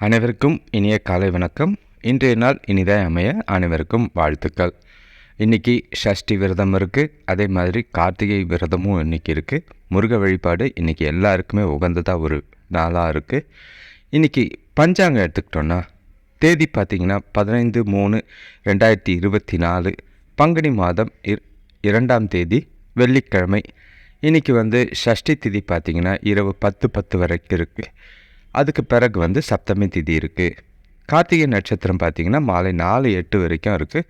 அனைவருக்கும் இனிய காலை வணக்கம். இன்றைய நாள் இனிதாய் அமைய அனைவருக்கும் வாழ்த்துக்கள். இன்றைக்கி ஷஷ்டி விரதம் இருக்குது அதே மாதிரி கார்த்திகை விரதமும் இன்றைக்கி இருக்குது முருக வழிபாடு இன்றைக்கி எல்லாருக்குமே உகந்ததாக ஒரு நாளாக இருக்குது இன்றைக்கி பஞ்சாங்கம் எடுத்துக்கிட்டோன்னா தேதி பார்த்திங்கன்னா பதினைந்து மூணு ரெண்டாயிரத்தி இருபத்தி நாலு பங்குனி மாதம் இர் இரண்டாம் தேதி வெள்ளிக்கிழமை. இன்றைக்கி வந்து ஷஷ்டி திதி பார்த்திங்கன்னா இரவு பத்து பத்து வரைக்கும் இருக்குது அதுக்கு பிறகு வந்து சப்தமி திதி இருக்குது கார்த்திகை நட்சத்திரம் பார்த்திங்கன்னா மாலை நாலு எட்டு வரைக்கும் இருக்குது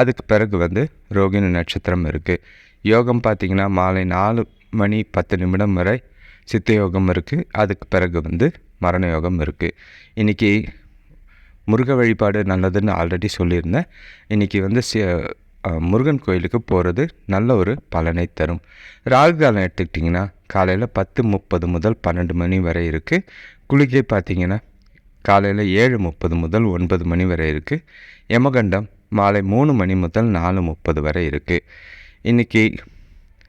அதுக்கு பிறகு வந்து ரோகிணி நட்சத்திரம் இருக்குது யோகம் பார்த்திங்கன்னா மாலை நாலு மணி பத்து நிமிடம் வரை சித்த யோகம் இருக்குது அதுக்கு பிறகு வந்து மரண யோகம் இருக்குது இன்றைக்கி முருக வழிபாடு நல்லதுன்னு ஆல்ரெடி சொல்லியிருந்தேன். இன்றைக்கி வந்து சி முருகன் கோயிலுக்கு போகிறது நல்ல ஒரு பலனை தரும். ராகு காலம் எடுத்துக்கிட்டிங்கன்னா காலையில் பத்து முப்பது முதல் பன்னெண்டு மணி வரை இருக்குது குளிகை பார்த்தீங்கன்னா காலையில் ஏழு முப்பது முதல் ஒன்பது மணி வரை இருக்குது யமகண்டம் மாலை மூணு மணி முதல் நாலு முப்பது வரை இருக்குது இன்றைக்கி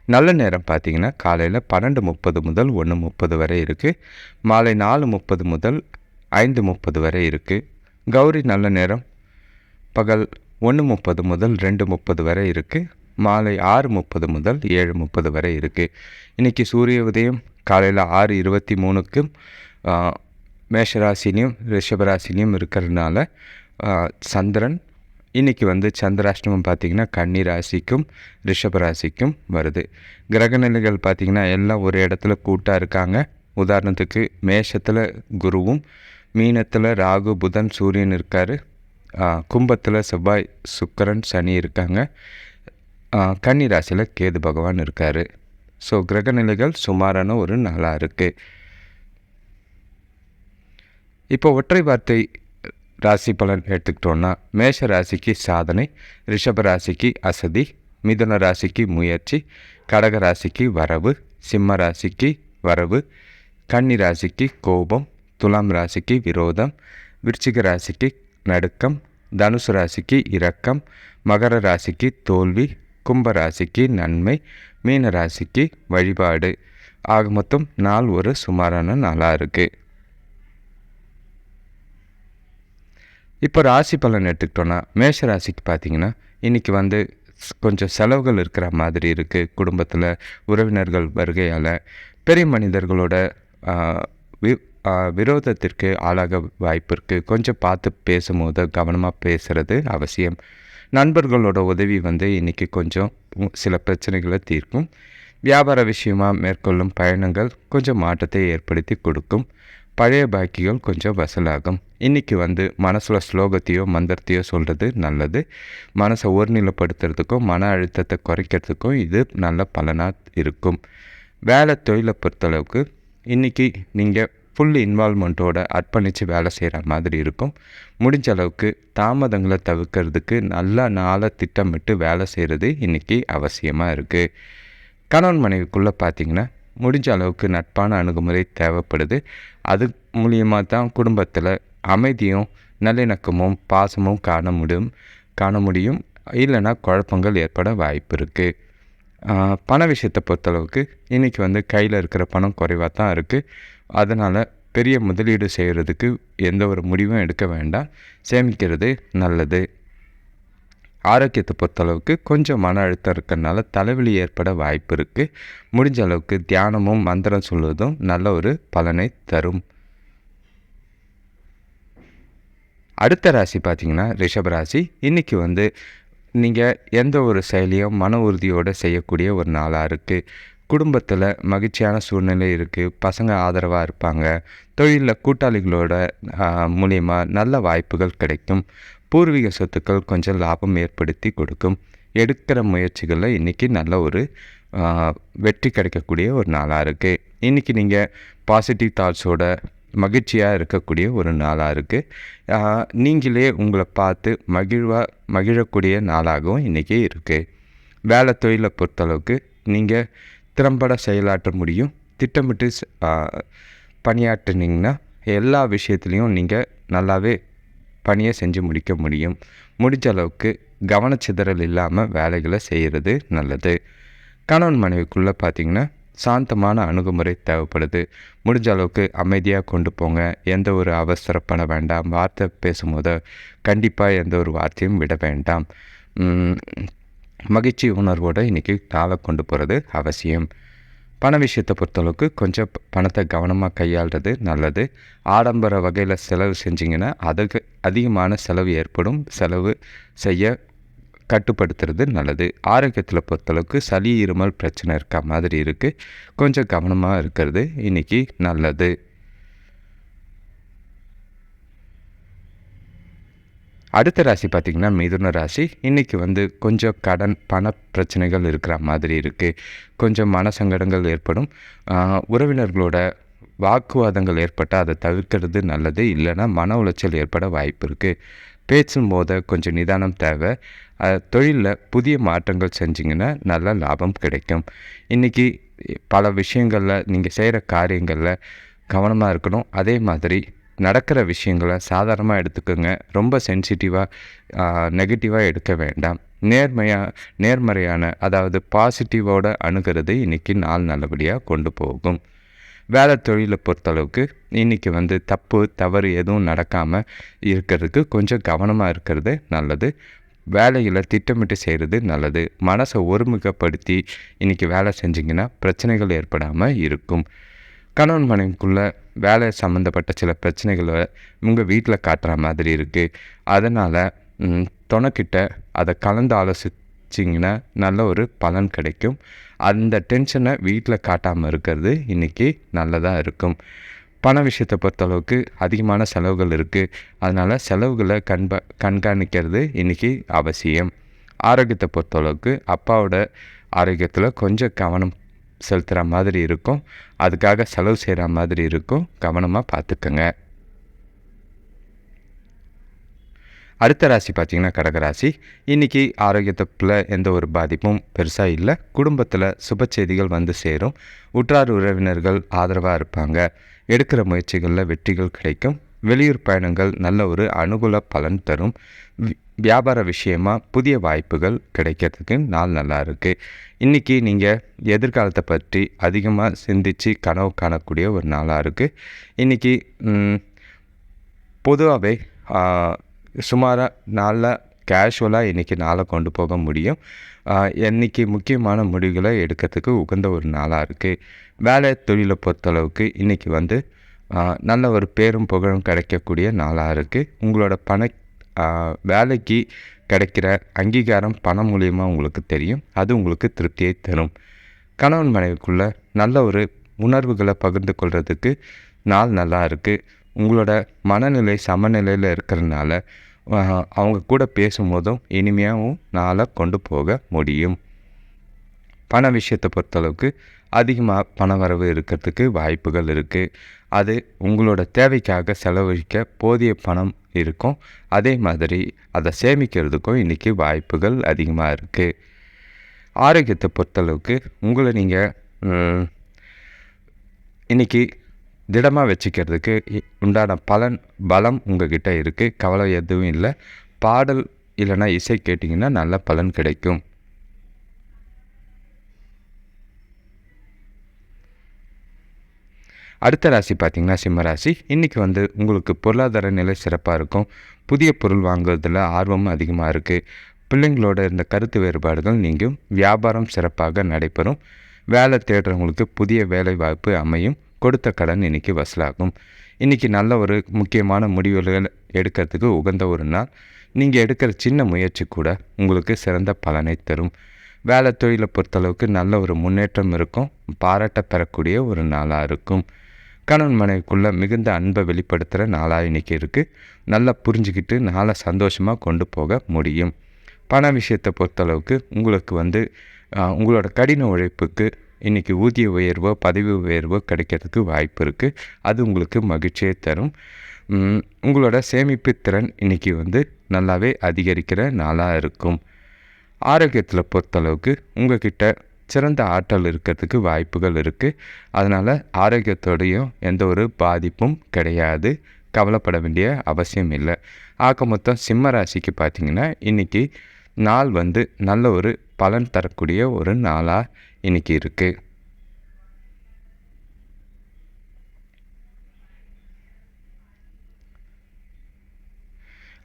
நல்ல நேரம் பார்த்தீங்கன்னா காலையில் பன்னெண்டு முப்பது முதல் ஒன்று முப்பது வரை இருக்குது மாலை நாலு முப்பது முதல் ஐந்து முப்பது வரை இருக்குது கௌரி நல்ல நேரம். பகல் ஒன்று முப்பது முதல் ரெண்டு முப்பது வரை இருக்குது மாலை ஆறு முப்பது முதல் ஏழு முப்பது வரை இருக்குது இன்றைக்கி சூரிய உதயம் காலையில் ஆறு இருபத்தி மூணுக்கும் மேஷராசிலையும் ரிஷபராசிலையும் இருக்கிறதுனால சந்திரன் இன்றைக்கி வந்து சந்திராஷ்டமம் பார்த்திங்கன்னா கன்னி ராசிக்கும் ரிஷபராசிக்கும் வருது. கிரகநிலைகள் பார்த்திங்கன்னா எல்லாம் ஒரு இடத்துல கூட்டாக இருக்காங்க. உதாரணத்துக்கு மேஷத்தில் குருவும் மீனத்தில் ராகு புதன் சூரியன் இருக்கார். கும்பத்தில் செவ்வாய் சுக்கரன் சனி இருக்காங்க. கன்னி ராசியில் கேது பகவான் இருக்கார். ஸோ கிரகநிலைகள் சுமாரான ஒரு நாளாக இருக்குது இப்போ ஒற்றை வார்த்தை ராசி பலன் எடுத்துக்கிட்டோன்னா மேஷ ராசிக்கு சாதனை ரிஷப ராசிக்கு அசதி மிதுன ராசிக்கு முயற்சி கடக ராசிக்கு வரவு சிம்ம ராசிக்கு வரவு கன்னி ராசிக்கு கோபம் துலாம் ராசிக்கு விரோதம் விருச்சிக ராசிக்கு நடுக்கம் தனுசு ராசிக்கு இரக்கம் மகர ராசிக்கு தோல்வி கும்ப ராசிக்கு நன்மை மீன ராசிக்கு வழிபாடு. ஆக மொத்தம் நாள் ஒரு சுமாரான நாளாக இருக்குது இப்போ ராசி பலன் எடுத்துக்கிட்டோன்னா மேஷ ராசிக்கு பார்த்தீங்கன்னா இன்றைக்கி வந்து கொஞ்சம் செலவுகள் இருக்கிற மாதிரி இருக்குது குடும்பத்தில் உறவினர்கள் வருகையால் பெரிய மனிதர்களோட வி- விரோதத்திற்கு ஆளாக வாய்ப்பு இருக்குது கொஞ்சம் பார்த்து பேசும்போது கவனமாக பேசுகிறது அவசியம். நண்பர்களோட உதவி வந்து இன்றைக்கி கொஞ்சம் சில பிரச்சனைகளை தீர்க்கும். வியாபார விஷயமாக மேற்கொள்ளும் பயணங்கள் கொஞ்சம் மாற்றத்தை ஏற்படுத்தி கொடுக்கும். பழைய பாக்கிகள் கொஞ்சம் வசூலாகும். இன்றைக்கி வந்து மனசில் ஸ்லோகத்தையோ மந்திரத்தையோ சொல்கிறது நல்லது. மனசை ஒருநிலைப்படுத்துறதுக்கும் மன அழுத்தத்தை குறைக்கிறதுக்கும் இது நல்ல பலனாக இருக்கும். வேலை தொழிலை பொறுத்தளவுக்கு இன்றைக்கி நீங்கள் ஃபுல் இன்வால்மெண்ட்டோட அர்ப்பணித்து வேலை செய்கிற மாதிரி இருக்கும். முடிஞ்ச அளவுக்கு தாமதங்களை தவிர்க்கிறதுக்கு நல்ல நாளை திட்டமிட்டு வேலை செய்கிறது இன்றைக்கி அவசியமாக இருக்குது கணவன் மனைவிக்குள்ளே பார்த்தீங்கன்னா முடிஞ்ச அளவுக்கு நட்பான அணுகுமுறை தேவைப்படுது. அது மூலியமாக தான் குடும்பத்தில் அமைதியும் நல்லிணக்கமும் பாசமும் காண முடியும் காண முடியும். இல்லைன்னா குழப்பங்கள் ஏற்பட வாய்ப்பு இருக்குது பண விஷயத்தை பொறுத்தளவுக்கு இன்றைக்கி வந்து கையில் இருக்கிற பணம் குறைவாக தான் இருக்குது அதனால் பெரிய முதலீடு செய்கிறதுக்கு எந்த ஒரு முடிவும் எடுக்க வேண்டாம். சேமிக்கிறது நல்லது. ஆரோக்கியத்தை பொறுத்தளவுக்கு கொஞ்சம் மன அழுத்தம் இருக்கிறதுனால தலைவலி ஏற்பட வாய்ப்பு இருக்குது முடிஞ்ச அளவுக்கு தியானமும் மந்திரம் சொல்வதும் நல்ல ஒரு பலனை தரும். அடுத்த ராசி பார்த்தீங்கன்னா ரிஷபராசி இன்றைக்கி வந்து நீங்கள் எந்த ஒரு செயலியும் மன உறுதியோடு செய்யக்கூடிய ஒரு நாளாக இருக்குது குடும்பத்தில் மகிழ்ச்சியான சூழ்நிலை இருக்குது பசங்க ஆதரவாக இருப்பாங்க. தொழிலில் கூட்டாளிகளோட மூலியமாக நல்ல வாய்ப்புகள் கிடைக்கும். பூர்வீக சொத்துக்கள் கொஞ்சம் லாபம் ஏற்படுத்தி கொடுக்கும். எடுக்கிற முயற்சிகளில் இன்றைக்கி நல்ல ஒரு வெற்றி கிடைக்கக்கூடிய ஒரு நாளாக இருக்குது இன்றைக்கி நீங்கள் பாசிட்டிவ் தாட்ஸோட மகிழ்ச்சியாக இருக்கக்கூடிய ஒரு நாளாக இருக்குது நீங்களே உங்களை பார்த்து மகிழ்வாக மகிழக்கூடிய நாளாகவும் இன்றைக்கி இருக்குது வேலை தொழிலை பொறுத்தளவுக்கு நீங்கள் திறம்பட செயலாற்ற முடியும். திட்டமிட்டு பணியாற்றினீங்கன்னா எல்லா விஷயத்துலேயும் நீங்கள் நல்லாவே பணியை செஞ்சு முடிக்க முடியும். முடிஞ்ச அளவுக்கு கவனச்சிதறல் இல்லாமல் வேலைகளை செய்கிறது நல்லது. கணவன் மனைவிக்குள்ளே பார்த்தீங்கன்னா சாந்தமான அணுகுமுறை தேவைப்படுது. முடிஞ்ச அளவுக்கு அமைதியாக கொண்டு போங்க. எந்த ஒரு அவசரப்பட வேண்டாம். வார்த்தை பேசும்போது கண்டிப்பாக எந்த ஒரு வார்த்தையும் விட வேண்டாம். மகிழ்ச்சி உணர்வோடு இன்றைக்கி நாளை கொண்டு போகிறது அவசியம். பண விஷயத்தை பொறுத்தளவுக்கு கொஞ்சம் பணத்தை கவனமாக கையாளுறது நல்லது. ஆடம்பர வகையில் செலவு செஞ்சிங்கன்னா அதுக்கு அதிகமான செலவு ஏற்படும். செலவு செய்ய கட்டுப்படுத்துறது நல்லது. ஆரோக்கியத்தில் பொறுத்தளவுக்கு சளி இருமல் பிரச்சனை இருக்க மாதிரி இருக்குது கொஞ்சம் கவனமாக இருக்கிறது இன்றைக்கி நல்லது. அடுத்த ராசி பார்த்திங்கன்னா மிதுன ராசி. இன்றைக்கி வந்து கொஞ்சம் கடன் பண பிரச்சனைகள் இருக்கிற மாதிரி இருக்குது கொஞ்சம் மன சங்கடங்கள் ஏற்படும் உறவினர்களோட வாக்குவாதங்கள் ஏற்பட்டால் அதை தவிர்க்கிறது நல்லது. இல்லைன்னா மன உளைச்சல் ஏற்பட வாய்ப்பு இருக்குது பேச்சும் போத கொஞ்சம் நிதானம் தேவை. தொழிலில் புதிய மாற்றங்கள் செஞ்சிங்கன்னா நல்ல லாபம் கிடைக்கும். இன்றைக்கி பல விஷயங்களில் நீங்கள் செய்கிற காரியங்களில் கவனமாக இருக்கணும். அதே மாதிரி நடக்கிற விஷயங்களை சாதாரணமாக எடுத்துக்கோங்க. ரொம்ப சென்சிட்டிவாக நெகட்டிவாக எடுக்க வேண்டாம். நேர்மையாக நேர்மறையான அதாவது பாசிட்டிவோட அணுகிறது இன்றைக்கி நாள் நல்லபடியாக கொண்டு போகும். வேலை தொழிலை பொறுத்தளவுக்கு இன்றைக்கி வந்து தப்பு தவறு எதுவும் நடக்காமல் இருக்கிறதுக்கு கொஞ்சம் கவனமாக இருக்கிறது நல்லது. வேலையில் திட்டமிட்டு செய்கிறது நல்லது. மனசை ஒருமுகப்படுத்தி இன்றைக்கி வேலை செஞ்சிங்கன்னா பிரச்சனைகள் ஏற்படாமல் இருக்கும். கணவன் மனைவிக்குள்ளே வேலை சம்மந்தப்பட்ட சில பிரச்சனைகளை உங்கள் வீட்டில் காட்டுற மாதிரி இருக்குது அதனால் துணைக்கிட்ட அதை கலந்து வச்சிங்கன்னா நல்ல ஒரு பலன் கிடைக்கும். அந்த டென்ஷனை வீட்டில் காட்டாமல் இருக்கிறது இன்றைக்கி நல்லதாக இருக்கும். பண விஷயத்தை பொறுத்தளவுக்கு அதிகமான செலவுகள் இருக்குது அதனால் செலவுகளை கண்ப கண்காணிக்கிறது இன்றைக்கி அவசியம். ஆரோக்கியத்தை பொறுத்தளவுக்கு அப்பாவோட ஆரோக்கியத்தில் கொஞ்சம் கவனம் செலுத்துகிற மாதிரி இருக்கும். அதுக்காக செலவு செய்கிற மாதிரி இருக்கும். கவனமாக பார்த்துக்கங்க. அடுத்த ராசி பார்த்தீங்கன்னா கடகராசி. இன்றைக்கி ஆரோக்கியத்துக்குள்ள எந்த ஒரு பாதிப்பும் பெருசாக இல்லை. குடும்பத்தில் சுப செய்திகள் வந்து சேரும். உற்றார் உறவினர்கள் ஆதரவாக இருப்பாங்க. எடுக்கிற முயற்சிகளில் வெற்றிகள் கிடைக்கும். வெளியூர் பயணங்கள் நல்ல ஒரு அனுகூல பலன் தரும். வியாபார விஷயமா புதிய வாய்ப்புகள் கிடைக்கிறதுக்கு நாள் நல்லா இருக்குது இன்றைக்கி நீங்கள் எதிர்காலத்தை பற்றி அதிகமாக சிந்தித்து கனவு காணக்கூடிய ஒரு நாளாக இருக்குது இன்றைக்கி பொதுவாகவே சுமாராக நாளில் கேஷுவலாக இன்றைக்கி நாளை கொண்டு போக முடியும். இன்றைக்கி முக்கியமான முடிவுகளை எடுக்கிறதுக்கு உகந்த ஒரு நாளாக இருக்குது வேலை தொழிலை பொறுத்தளவுக்கு இன்றைக்கி வந்து நல்ல ஒரு பேரும் புகழும் கிடைக்கக்கூடிய நாளாக இருக்குது உங்களோட பண வேலைக்கு கிடைக்கிற அங்கீகாரம் பணம் மூலியமாக உங்களுக்கு தெரியும். அது உங்களுக்கு திருப்தியை தரும். கணவன் மனைவிக்குள்ளே நல்ல ஒரு உணர்வுகளை பகிர்ந்து கொள்கிறதுக்கு நாள் நல்லா இருக்குது உங்களோட மனநிலை சமநிலையில் இருக்கிறதுனால அவங்க கூட பேசும்போதும் இனிமையாகவும் நாளை கொண்டு போக முடியும். பண விஷயத்தை பொறுத்தளவுக்கு அதிகமாக பண வரவு இருக்கிறதுக்கு வாய்ப்புகள் இருக்குது அது உங்களோட தேவைக்காக செலவழிக்க போதிய பணம் இருக்கும். அதே மாதிரி அதை சேமிக்கிறதுக்கும் இன்றைக்கி வாய்ப்புகள் அதிகமாக இருக்குது ஆரோக்கியத்தை பொறுத்தளவுக்கு உங்களை நீங்கள் இன்றைக்கி திடமாக வச்சுக்கிறதுக்கு உண்டான பலன் பலம் உங்ககிட்ட இருக்குது கவலை எதுவும் இல்லை. பாடல் இல்லைன்னா இசை கேட்டிங்கன்னா நல்ல பலன் கிடைக்கும். அடுத்த ராசி பார்த்திங்கன்னா சிம்ம ராசி. இன்றைக்கி வந்து உங்களுக்கு பொருளாதார நிலை சிறப்பாக இருக்கும். புதிய பொருள் வாங்குவதில் ஆர்வம் அதிகமாக இருக்குது பிள்ளைங்களோட இருந்த கருத்து வேறுபாடுகள் நீங்கும். வியாபாரம் சிறப்பாக நடைபெறும். வேலை தேடுறவங்களுக்கு புதிய வேலை வாய்ப்பு அமையும். கொடுத்த கடன் இன்றைக்கி வசூலாகும். இன்றைக்கி நல்ல ஒரு முக்கியமான முடிவுகள் எடுக்கிறதுக்கு உகந்த ஒரு நாள். நீங்கள் எடுக்கிற சின்ன முயற்சி கூட உங்களுக்கு சிறந்த பலனை தரும். வேலை தொழிலை பொறுத்தளவுக்கு நல்ல ஒரு முன்னேற்றம் இருக்கும். பாராட்ட பெறக்கூடிய ஒரு நாளாக இருக்கும். கணவன் மனைவிக்குள்ளே மிகுந்த அன்பை வெளிப்படுத்துகிற நாளாக இன்றைக்கி இருக்குது நல்லா புரிஞ்சுக்கிட்டு நாளை சந்தோஷமாக கொண்டு போக முடியும். பண விஷயத்தை பொறுத்தளவுக்கு உங்களுக்கு வந்து உங்களோட கடின உழைப்புக்கு இன்றைக்கி ஊதிய உயர்வோ பதவி உயர்வோ கிடைக்கிறதுக்கு வாய்ப்பு இருக்குது அது உங்களுக்கு மகிழ்ச்சியை தரும். உங்களோட சேமிப்பு திறன் இன்றைக்கி வந்து நல்லாவே அதிகரிக்கிற நாளாக இருக்கும். ஆரோக்கியத்தில் பொறுத்தளவுக்கு உங்கள்கிட்ட சிறந்த ஆற்றல் இருக்கிறதுக்கு வாய்ப்புகள் இருக்குது அதனால் ஆரோக்கியத்தோடையும் எந்த ஒரு பாதிப்பும் கிடையாது. கவலைப்பட வேண்டிய அவசியம் இல்லை. ஆக மொத்தம் சிம்ம ராசிக்கு பார்த்திங்கன்னா இன்றைக்கி நாள் வந்து நல்ல ஒரு பலன் தரக்கூடிய ஒரு நாளாக இன்றைக்கி இருக்குது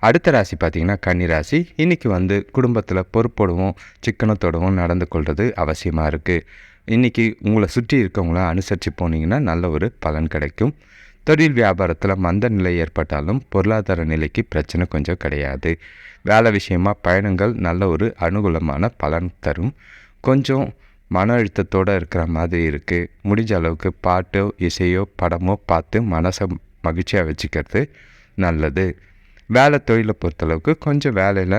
அடுத்த ராசி பார்த்திங்கன்னா கன்னிராசி இன்றைக்கி வந்து குடும்பத்தில் பொறுப்போடவும் சிக்கனத்தோடவும் நடந்து கொள்வது அவசியமாக இருக்குது இன்றைக்கி உங்களை சுற்றி இருக்கவங்கள அனுசரித்து போனீங்கன்னா நல்ல ஒரு பலன் கிடைக்கும். தொழில் வியாபாரத்தில் மந்த நிலை ஏற்பட்டாலும் பொருளாதார நிலைக்கு பிரச்சனை கொஞ்சம் கிடையாது. வேலை விஷயமா பயணங்கள் நல்ல ஒரு அனுகூலமான பலன் தரும். கொஞ்சம் மன அழுத்தத்தோடு இருக்கிற மாதிரி இருக்குது முடிஞ்ச அளவுக்கு பாட்டோ இசையோ படமோ பார்த்து மனசை மகிழ்ச்சியாக வச்சுக்கிறது நல்லது. வேலை தொழிலை பொறுத்தளவுக்கு கொஞ்சம் வேலையில்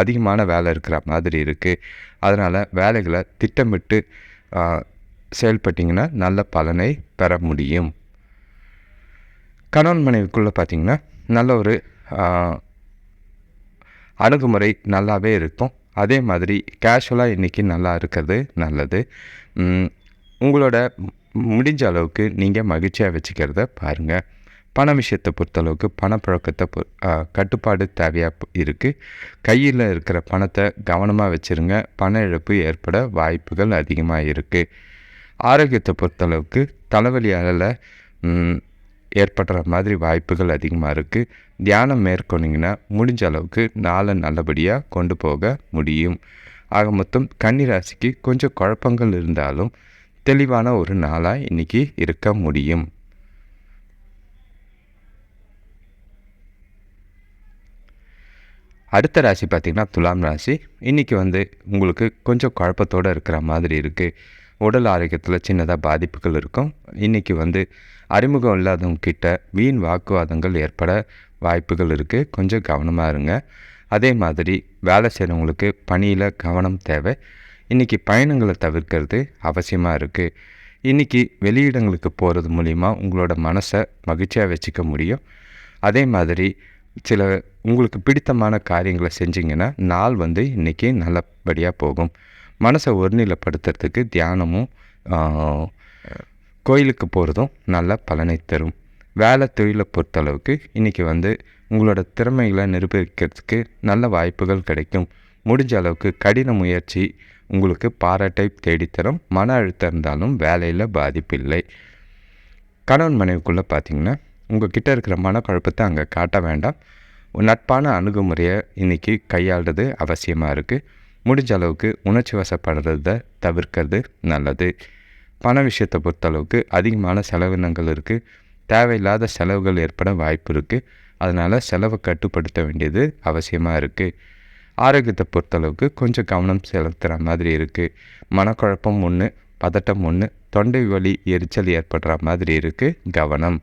அதிகமான வேலை இருக்கிற மாதிரி இருக்குது அதனால் வேலைகளை திட்டமிட்டு செயல்பட்டிங்கன்னா நல்ல பலனை பெற முடியும். கணவன் மனைவிக்குள்ளே பார்த்திங்கன்னா நல்ல ஒரு அணுகுமுறை நல்லாவே இருக்கும். அதே மாதிரி கேஷுவலாக இன்றைக்கி நல்லா இருக்கிறது நல்லது. உங்களோட முடிஞ்ச அளவுக்கு நீங்கள் மகிழ்ச்சியாக வச்சுக்கிறத பாருங்கள் பண விஷயத்தை பொறுத்தளவுக்கு பணப்பழக்கத்தை பொ கட்டுப்பாடு தேவையாக இருக்குது கையில் இருக்கிற பணத்தை கவனமாக வச்சுருங்க. பண இழப்பு ஏற்பட வாய்ப்புகள் அதிகமாக இருக்குது ஆரோக்கியத்தை பொறுத்தளவுக்கு தலைவலியால் ஏற்படுற மாதிரி வாய்ப்புகள் அதிகமாக இருக்குது தியானம் மேற்கொண்டிங்கன்னா முடிஞ்ச அளவுக்கு நாளை நல்லபடியாக கொண்டு போக முடியும். ஆக மொத்தம் கன்னிராசிக்கு கொஞ்சம் குழப்பங்கள் இருந்தாலும் தெளிவான ஒரு நாளாக இன்றைக்கி இருக்க முடியும். அடுத்த ராசி பார்த்திங்கன்னா துலாம் ராசி. இன்றைக்கி வந்து உங்களுக்கு கொஞ்சம் குழப்பத்தோடு இருக்கிற மாதிரி இருக்குது உடல் ஆரோக்கியத்தில் சின்னதாக பாதிப்புகள் இருக்கும். இன்றைக்கி வந்து அறிமுகம் இல்லாதவங்க கிட்ட வீண் வாக்குவாதங்கள் ஏற்பட வாய்ப்புகள் இருக்குது கொஞ்சம் கவனமாக இருங்க. அதே மாதிரி வேலை செய்கிறவங்களுக்கு பணியில் கவனம் தேவை. இன்றைக்கி பயணங்களை தவிர்க்கிறது அவசியமாக இருக்குது இன்றைக்கி வெளியிடங்களுக்கு போகிறது மூலிமா உங்களோட மனசை மகிழ்ச்சியாக வச்சுக்க முடியும். அதே மாதிரி சில உங்களுக்கு பிடித்தமான காரியங்களை செஞ்சிங்கன்னா நாள் வந்து இன்றைக்கி நல்லபடியாக போகும். மனசை ஒருநிலைப்படுத்துறதுக்கு தியானமும் கோயிலுக்கு போகிறதும் நல்ல பலனை தரும். வேலை தொழிலை பொறுத்தளவுக்கு இன்றைக்கி வந்து உங்களோட திறமைகளை நிரூபிக்கிறதுக்கு நல்ல வாய்ப்புகள் கிடைக்கும். முடிஞ்ச அளவுக்கு கடின முயற்சி உங்களுக்கு பாராட்டை தேடித்தரும். மன அழுத்தம் இருந்தாலும் வேலையில் பாதிப்பில்லை கணவன் மனைவிக்குள்ளே பார்த்தீங்கன்னா உங்கள் கிட்டே இருக்கிற மனக்குழப்பத்தை அங்கே காட்ட வேண்டாம். நட்பான அணுகுமுறையை இன்றைக்கி கையாளுறது அவசியமாக இருக்குது முடிஞ்ச அளவுக்கு உணர்ச்சி வசப்படுறத தவிர்க்கிறது நல்லது. பண விஷயத்தை பொறுத்தளவுக்கு அதிகமான செலவினங்கள் இருக்குது தேவையில்லாத செலவுகள் ஏற்பட வாய்ப்பு இருக்குது அதனால் செலவை கட்டுப்படுத்த வேண்டியது அவசியமாக இருக்குது ஆரோக்கியத்தை பொறுத்தளவுக்கு கொஞ்சம் கவனம் செலுத்துகிற மாதிரி இருக்குது மனக்குழப்பம் ஒன்று பதட்டம் ஒன்று தொண்டை வலி எரிச்சல் ஏற்படுற மாதிரி இருக்குது கவனம்.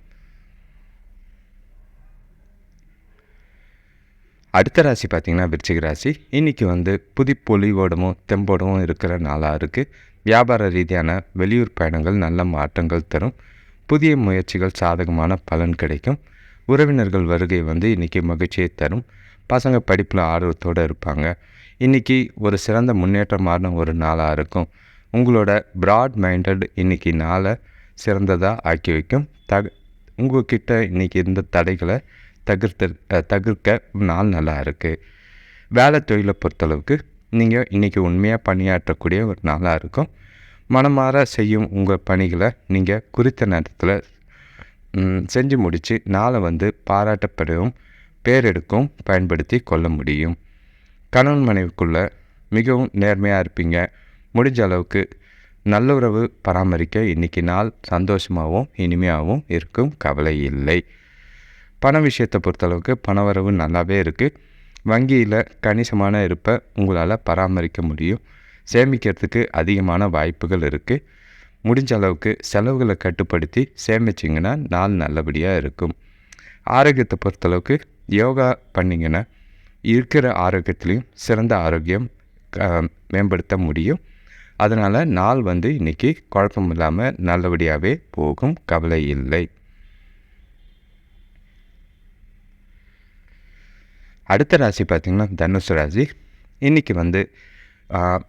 அடுத்த ராசி பார்த்திங்கன்னா விருச்சிக ராசி. இன்றைக்கி வந்து புதி பொலிவோடமும் தெம்போடவும் இருக்கிற நாளாக இருக்குது வியாபார ரீதியான வெளியூர் பயணங்கள் நல்ல மாற்றங்கள் தரும். புதிய முயற்சிகள் சாதகமான பலன் கிடைக்கும். உறவினர்கள் வருகை வந்து இன்றைக்கி மகிழ்ச்சியை தரும். பசங்க படிப்பில் ஆர்வத்தோடு இருப்பாங்க. இன்றைக்கி ஒரு சிறந்த முன்னேற்றமான ஒரு நாளாக இருக்கும். உங்களோட ப்ராட் மைண்டட் இன்றைக்கி நாளை சிறந்ததாக ஆக்கி வைக்கும். தக உங்கள்கிட்ட இன்றைக்கி இருந்த தடைகளை தவிர்த்த தகர்க்க நாள் நல்லா இருக்குது வேலை தொழிலை பொறுத்தளவுக்கு நீங்கள் இன்றைக்கி உண்மையாக பணியாற்றக்கூடிய ஒரு நாளாக இருக்கும். மனமாற செய்யும் உங்கள் பணிகளை நீங்கள் குறித்த நேரத்தில் செஞ்சு முடித்து நாளை வந்து பாராட்டப்படவும் பேரெடுக்கும் பயன்படுத்தி கொள்ள முடியும். கணவன் மனைவிக்குள்ளே மிகவும் நேர்மையாக இருப்பீங்க. முடிஞ்ச அளவுக்கு நல்லுறவு பராமரிக்க இன்றைக்கி நாள் சந்தோஷமாகவும் இனிமையாகவும் இருக்கும். கவலை இல்லை. பண விஷயத்தை பொறுத்தளவுக்கு பணவரவு நல்லாவே இருக்குது வங்கியில் கணிசமான இருப்பை உங்களால் பராமரிக்க முடியும். சேமிக்கிறதுக்கு அதிகமான வாய்ப்புகள் இருக்குது முடிஞ்ச அளவுக்கு செலவுகளை கட்டுப்படுத்தி சேமிச்சிங்கன்னா நாள் நல்லபடியாக இருக்கும். ஆரோக்கியத்தை பொறுத்தளவுக்கு யோகா பண்ணிங்கன்னா இருக்கிற ஆரோக்கியத்துலேயும் சிறந்த ஆரோக்கியம் மேம்படுத்த முடியும். அதனால் நாள் வந்து இன்றைக்கி குழப்பம் இல்லாமல் நல்லபடியாகவே போகும் கவலை இல்லை. அடுத்த ராசி பார்த்திங்கன்னா தனுசு ராசி. இன்றைக்கி வந்து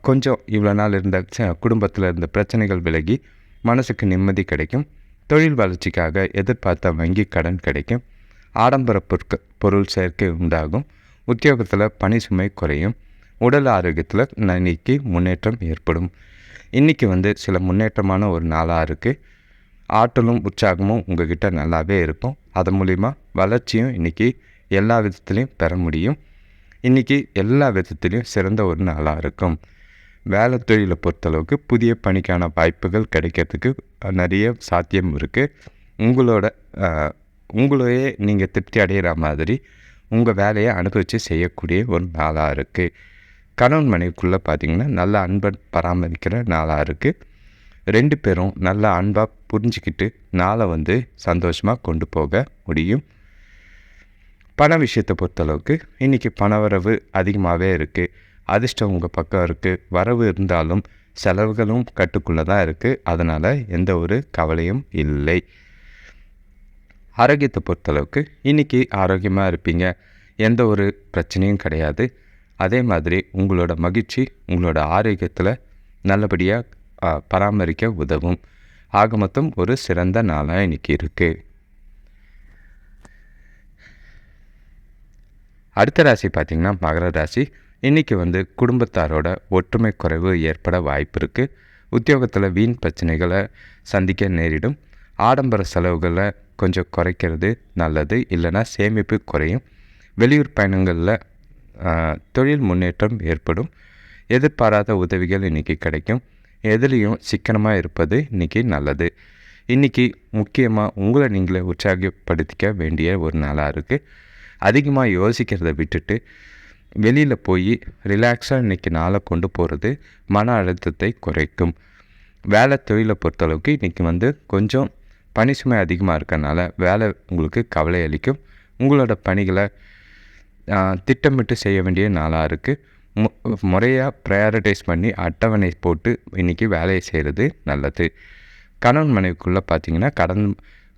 கொஞ்சம் இவ்வளோ நாள் இருந்த குடும்பத்தில் இருந்த பிரச்சனைகள் விலகி மனசுக்கு நிம்மதி கிடைக்கும். தொழில் வளர்ச்சிக்காக எதிர்பார்த்த வங்கி கடன் கிடைக்கும். ஆடம்பர பொருட்க பொருள் சேர்க்கை உண்டாகும். உத்தியோகத்தில் பணி சுமை குறையும். உடல் ஆரோக்கியத்தில் இன்னைக்கு முன்னேற்றம் ஏற்படும். இன்றைக்கி வந்து சில முன்னேற்றமான ஒரு நாளாக இருக்குது ஆற்றலும் உற்சாகமும் உங்கள்கிட்ட நல்லாவே இருக்கும். அது மூலிமா வளர்ச்சியும் இன்றைக்கி எல்லா விதத்துலேயும் பெற முடியும். இன்றைக்கி எல்லா விதத்துலேயும் சிறந்த ஒரு நாளாக இருக்கும். வேலை தொழிலை பொறுத்தளவுக்கு புதிய பணிக்கான வாய்ப்புகள் கிடைக்கிறதுக்கு நிறைய சாத்தியம் இருக்குது உங்களோட உங்களையே நீங்கள் திருப்தி அடைகிற மாதிரி உங்கள் வேலையை அனுபவித்து செய்யக்கூடிய ஒரு நாளாக இருக்குது கணவன் மனைவிக்குள்ளே பார்த்திங்கன்னா நல்ல அன்பை பராமரிக்கிற நாளாக இருக்குது ரெண்டு பேரும் நல்ல அன்பாக புரிஞ்சுக்கிட்டு நாளை வந்து சந்தோஷமாக கொண்டு போக முடியும். பண விஷயத்தை பொறுத்தளவுக்கு இன்றைக்கி பணவரவு அதிகமாகவே இருக்குது அதிர்ஷ்டம் உங்கள் பக்கம் இருக்குது வரவு இருந்தாலும் செலவுகளும் கட்டுக்குள்ளே தான் இருக்குது அதனால் எந்த ஒரு கவலையும் இல்லை. ஆரோக்கியத்தை பொறுத்தளவுக்கு இன்றைக்கி ஆரோக்கியமாக இருப்பீங்க. எந்த ஒரு பிரச்சனையும் கிடையாது. அதே மாதிரி உங்களோட மகிழ்ச்சி உங்களோட ஆரோக்கியத்தில் நல்லபடியாக பராமரிக்க உதவும். ஆக மொத்தம் ஒரு சிறந்த நாளாக இன்றைக்கி இருக்குது அடுத்த ராசி பார்த்திங்கன்னா மகர ராசி. இன்றைக்கி வந்து குடும்பத்தாரோட ஒற்றுமை குறைவு ஏற்பட வாய்ப்பு இருக்குது உத்தியோகத்தில் வீண் பிரச்சனைகளை சந்திக்க நேரிடும். ஆடம்பர செலவுகளை கொஞ்சம் குறைக்கிறது நல்லது இல்லைனா சேமிப்பு குறையும். வெளியூர் பயணங்களில் தொழில் முன்னேற்றம் ஏற்படும். எதிர்பாராத உதவிகள் இன்றைக்கி கிடைக்கும். எதுலேயும் சிக்கனமாக இருப்பது இன்றைக்கி நல்லது. இன்றைக்கி முக்கியமாக உங்களை நீங்களே உற்சாகப்படுத்திக்க வேண்டிய ஒரு நாளாக இருக்குது அதிகமாக யோசிக்கிறத விட்டுட்டு வெளியில் போய் ரிலாக்ஸாக இன்றைக்கி நாளை கொண்டு போகிறது மன அழுத்தத்தை குறைக்கும். வேலை தொழிலை பொறுத்தளவுக்கு இன்றைக்கி வந்து கொஞ்சம் பணி சுமை அதிகமாக இருக்கனால வேலை உங்களுக்கு கவலை அளிக்கும். உங்களோட பணிகளை திட்டமிட்டு செய்ய வேண்டிய நாளாக இருக்குது மு முறையாக ப்ரையாரிட்டைஸ் பண்ணி அட்டவணை போட்டு இன்றைக்கி வேலையை செய்கிறது நல்லது. கணவன் மனைவிக்குள்ளே பார்த்திங்கன்னா கடன்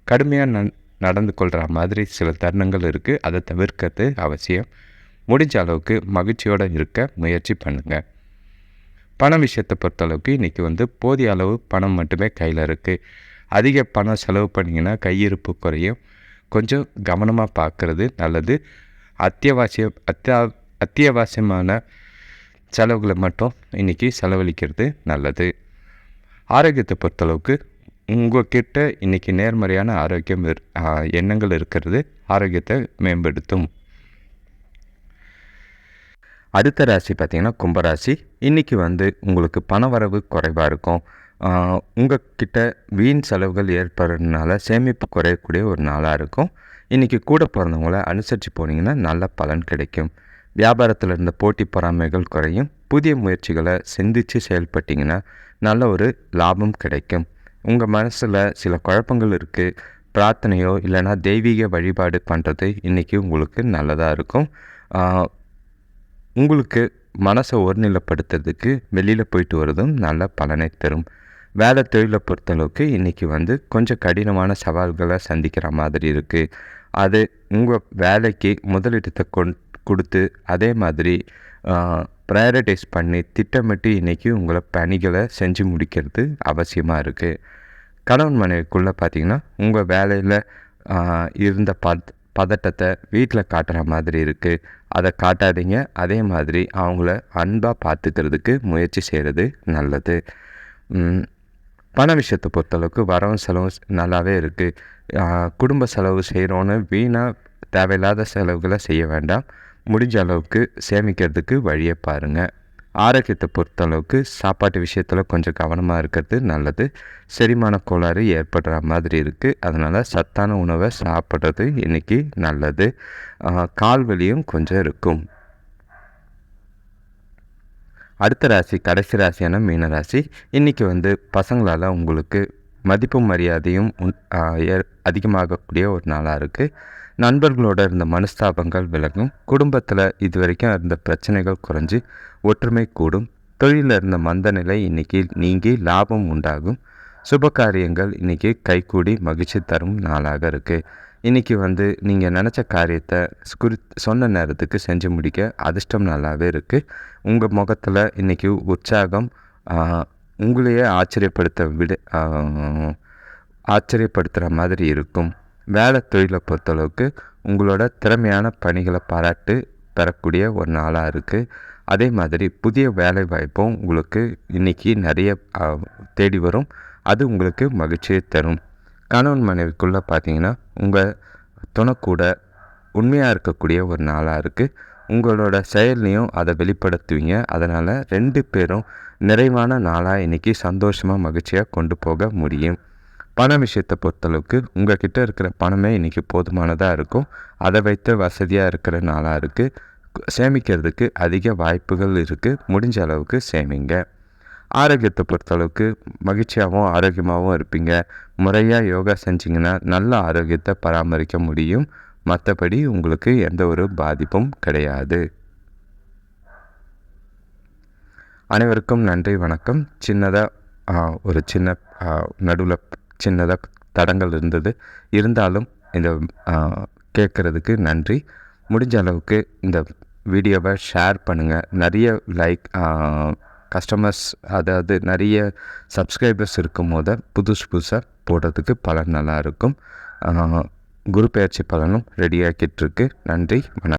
கடுமையாக நன் நடந்து கொள்கிற மாதிரி சில தருணங்கள் இருக்குது அதை தவிர்க்கிறது அவசியம். முடிஞ்ச அளவுக்கு மகிழ்ச்சியோடு இருக்க முயற்சி பண்ணுங்கள் பண விஷயத்தை பொறுத்தளவுக்கு இன்றைக்கி வந்து போதிய அளவு பணம் மட்டுமே கையில் இருக்குது அதிக பணம் செலவு பண்ணிங்கன்னா கையிருப்பு குறையும். கொஞ்சம் கவனமாக பார்க்குறது நல்லது. அத்தியாவசிய அத்தியா அத்தியாவசியமான செலவுகளை மட்டும் இன்றைக்கி செலவழிக்கிறது நல்லது. ஆரோக்கியத்தை பொறுத்தளவுக்கு உங்கள்கிட்ட இன்றைக்கி நேர்மறையான ஆரோக்கியம் எண்ணங்கள் இருக்கிறது ஆரோக்கியத்தை மேம்படுத்தும். அடுத்த ராசி பார்த்திங்கன்னா கும்பராசி. இன்றைக்கி வந்து உங்களுக்கு பணவரவு குறைவாக இருக்கும். உங்கக்கிட்ட வீண் செலவுகள் ஏற்படுறதுனால சேமிப்பு குறையக்கூடிய ஒரு நாளாக இருக்கும். இன்றைக்கி கூட பிறந்தவங்கள அனுசரித்து போனீங்கன்னா நல்ல பலன் கிடைக்கும். வியாபாரத்தில் இருந்த போட்டி பொறாமைகள் குறையும். புதிய முயற்சிகளை சிந்தித்து செயல்பட்டிங்கன்னா நல்ல ஒரு லாபம் கிடைக்கும். உங்கள் மனசில் சில குழப்பங்கள் இருக்குது பிரார்த்தனையோ இல்லைனா தெய்வீக வழிபாடு பண்ணுறது இன்றைக்கி உங்களுக்கு நல்லதாக இருக்கும். உங்களுக்கு மனசை ஒருநிலைப்படுத்துறதுக்கு வெளியில் போயிட்டு வரதும் நல்ல பலனை தரும். வேலை தொழிலை பொறுத்தளவுக்கு இன்றைக்கி வந்து கொஞ்சம் கடினமான சவால்களை சந்திக்கிற மாதிரி இருக்குது அது உங்கள் வேலைக்கு முதலிடத்தை கொண் கொடுத்து அதே மாதிரி ப்ரையாரிட்டைஸ் பண்ணி திட்டமிட்டு இன்றைக்கி உங்களை பணிகளை செஞ்சு முடிக்கிறது அவசியமாக இருக்குது கணவன் மனைவிக்குள்ளே பார்த்திங்கன்னா உங்கள் வேலையில் இருந்த பத் பதட்டத்தை வீட்டில் காட்டுற மாதிரி இருக்குது அதை காட்டாதீங்க. அதே மாதிரி அவங்கள அன்பாக பார்த்துக்கிறதுக்கு முயற்சி செய்கிறது நல்லது. பண விஷயத்தை பொறுத்தளவுக்கு வரவும் செலவும் நல்லாவே இருக்குது குடும்ப செலவு செய்கிறோன்னு வீணாக தேவையில்லாத செலவுகளை செய்ய வேண்டாம். முடிஞ்ச அளவுக்கு சேமிக்கிறதுக்கு வழியை பாருங்கள் ஆரோக்கியத்தை பொறுத்தளவுக்கு சாப்பாட்டு விஷயத்தில் கொஞ்சம் கவனமாக இருக்கிறது நல்லது. செரிமான கோளாறு ஏற்படுற மாதிரி இருக்குது அதனால் சத்தான உணவை சாப்பிட்றது இன்றைக்கி நல்லது. கால் வலியும் கொஞ்சம் இருக்கும். அடுத்த ராசி கடைசி ராசியான மீன ராசி. இன்றைக்கி வந்து பசங்களால் உங்களுக்கு மதிப்பும் மரியாதையும் அதிகமாகக்கூடிய ஒரு நாளாக இருக்குது நண்பர்களோட இருந்த மனஸ்தாபங்கள் விலகும். குடும்பத்தில் இது வரைக்கும் இருந்த பிரச்சனைகள் குறைஞ்சி ஒற்றுமை கூடும். தொழிலில் இருந்த மந்த நிலை இன்றைக்கி நீங்கி லாபம் உண்டாகும். சுப காரியங்கள் இன்றைக்கி கைகூடி மகிழ்ச்சி தரும் நாளாக இருக்குது இன்றைக்கி வந்து நீங்கள் நினச்ச காரியத்தை குறி சொன்ன நேரத்துக்கு செஞ்சு முடிக்க அதிர்ஷ்டம் நல்லாவே இருக்குது உங்கள் முகத்தில் இன்றைக்கி உற்சாகம் உங்களையே ஆச்சரியப்படுத்த விட ஆச்சரியப்படுத்துகிற மாதிரி இருக்கும். வேலை தொழிலை பொறுத்தளவுக்கு உங்களோட திறமையான பணிகளை பாராட்டு பெறக்கூடிய ஒரு நாளாக இருக்குது அதே மாதிரி புதிய வேலை வாய்ப்பும் உங்களுக்கு இன்றைக்கி நிறைய தேடி வரும். அது உங்களுக்கு மகிழ்ச்சியை தரும். கணவன் மனைவிக்குள்ளே பார்த்தீங்கன்னா உங்கள் துணைக்கூட உண்மையாக இருக்கக்கூடிய ஒரு நாளாக இருக்குது உங்களோட செயல்லையும் அதை வெளிப்படுத்துவீங்க. அதனால் ரெண்டு பேரும் நிறைவான நாளாக இன்றைக்கி சந்தோஷமாக மகிழ்ச்சியாக கொண்டு போக முடியும். பண விஷயத்தை பொறுத்தளவுக்கு உங்கள் கிட்டே இருக்கிற பணமே இன்றைக்கி போதுமானதாக இருக்கும். அதை வைத்து வசதியாக இருக்கிற நாளாக இருக்குது சேமிக்கிறதுக்கு அதிக வாய்ப்புகள் இருக்குது முடிஞ்ச அளவுக்கு சேமிங்க. ஆரோக்கியத்தை பொறுத்தளவுக்கு மகிழ்ச்சியாகவும் ஆரோக்கியமாகவும் இருப்பீங்க. முறையாக யோகா செஞ்சிங்கன்னா நல்ல ஆரோக்கியத்தை பராமரிக்க முடியும். மற்றபடி உங்களுக்கு எந்த ஒரு பாதிப்பும் கிடையாது. அனைவருக்கும் நன்றி வணக்கம். சின்னதாக ஒரு சின்ன நடுவில் சின்னதாக தடங்கள் இருந்தது. இருந்தாலும் இந்த கேட்குறதுக்கு நன்றி. முடிஞ்ச அளவுக்கு இந்த வீடியோவை ஷேர் பண்ணுங்கள் நிறைய லைக் கஸ்டமர்ஸ் அதாவது நிறைய சப்ஸ்கிரைபர்ஸ் இருக்கும் போது புதுசு புதுசாக போடுறதுக்கு பலன் நல்லா இருக்கும். குரு பயிற்சி பலனும் ரெடி ஆக்கிட்டுருக்கு நன்றி வணக்கம்.